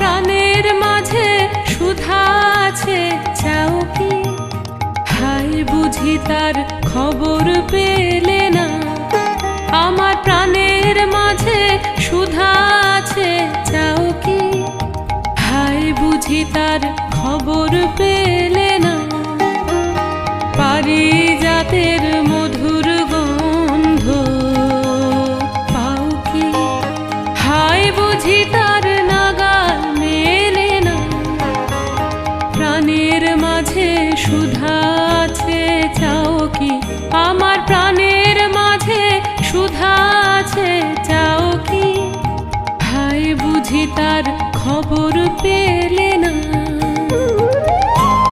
প্রাণের মাঝে সুধা আছে চাও কি? হাই বুঝি তার খবর পেলে না। আমার প্রাণের মাঝে সুধা আছে চাও কি? হাই বুঝি তার খবর পেলে না। পারি জাতের মধুর গন্ধ পাও কি? হাই বুঝি তার বুঝি তার খবর পেলে?